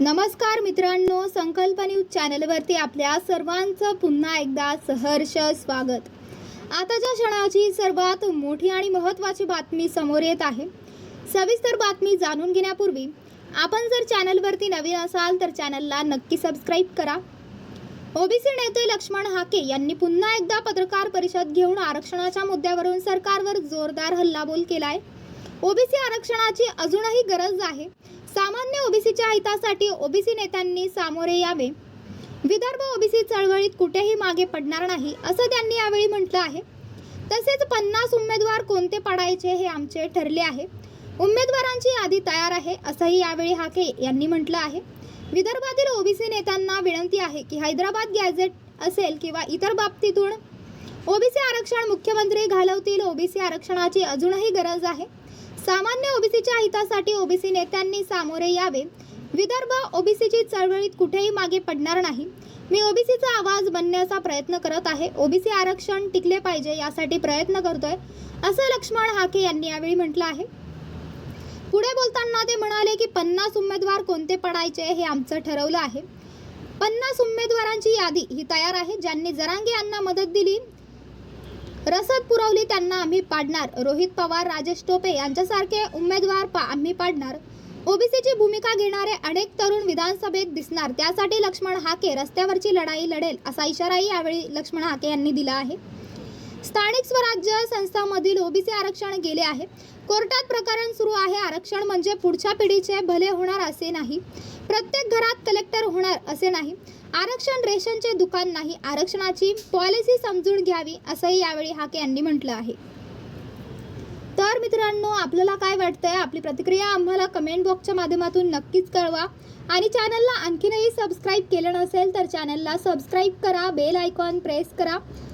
नमस्कार मित्रांनो संकल्प न्यूज चॅनलवरती आपल्या सर्वांचं पुन्हा एकदा सहर्ष स्वागत. आताच्या क्षणाची सर्वात मोठी आणि महत्त्वाची बातमी समोर येत आहे. सविस्तर बातमी जाणून घेण्यापूर्वी आपण जर चॅनलवरती नवीन असाल तर चॅनलला नक्की सबस्क्राईब करा. ओबीसी नेते लक्ष्मण हाके यांनी पुन्हा एकदा पत्रकार परिषद घेऊन आरक्षणाच्या मुद्द्यावरून सरकारवर जोरदार हल्लाबोल केला आहे ओबीसी आरक्षणाची अजूनही गरज आहे. सामान्य ओबीसीच्या हितासाठी ओबीसी नेत्यांनी सामोरे यावे. विदर्भ ओबीसी चळवळीत कुठेही मागे पडणार नाही असं त्यांनी यावेळी म्हटलं आहे. तसेच पन्नास उमेदवार कोणते पाडायचे हे आमचे ठरले आहे. उमेदवारांची यादी तयार आहे असंही यावेळी हाके यांनी म्हटलं आहे. विदर्भातील ओबीसी नेत्यांना विनंती आहे की हैदराबाद गॅझेट असेल किंवा इतर बाबतीतून ओबीसी आरक्षण मुख्यमंत्री घालवतील ओबीसी आरक्षणाची अजूनही गरज आहे. सामान्य ओबीसीच्या हितासाठी ओबीसी नेत्यांनी सामोरे यावे. विदर्भ ओबीसीची चळवळीत कुठेही मागे पडणार नाही. मी ओबीसीचा आवाज बनण्याचा प्रयत्न करत आहे. ओबीसी आरक्षण टिकले पाहिजे यासाठी प्रयत्न करतोय असं लक्ष्मण हाके यांनी यावेळी म्हटलं आहे. पुढे बोलताना ते म्हणाले की पन्नास उमेदवार कोणते पडायचे हे आमचं ठरवलं आहे. पन्नास उमेदवारांची यादी ही तयार आहे. ज्यांनी जरांगे यांना मदत दिली रसद पुरवली त्यांना आम्ही पाडणार. रोहित पवार राजेश टोपे यांच्यासारखे उमेदवार पा आम्ही पाडणार. ओबीसीची भूमिका घेणारे अनेक तरुण विधानसभेत दिसणार. त्यासाठी लक्ष्मण हाके रस्त्यावरची लढाई लढेल असा इशाराही यावेळी लक्ष्मण हाके यांनी दिला आहे. स्थानिक स्वराज्य संस्थांमधील ओबीसी आरक्षण गेले आहे. कोर्टात प्रकरण सुरू आहे. आरक्षण म्हणजे पुढच्या पिढीचे भले होणार असे नाही. प्रत्येक घरात कलेक्टर होणार असे नाही. आरक्षण रेशनचे दुकान नाही. आरक्षणाची पॉलिसी समजून घ्यावी असंही यावेळी हाके यांनी म्हटलं आहे. तर मित्रांनो आपल्याला काय वाटतंय? आपली प्रतिक्रिया आम्हाला कमेंट बॉक्सच्या माध्यमातून नक्कीच कळवा. आणि चॅनलला आणखीनही सबस्क्राईब केलं नसेल तर चॅनलला सबस्क्राईब करा. बेल आयकॉन प्रेस करा.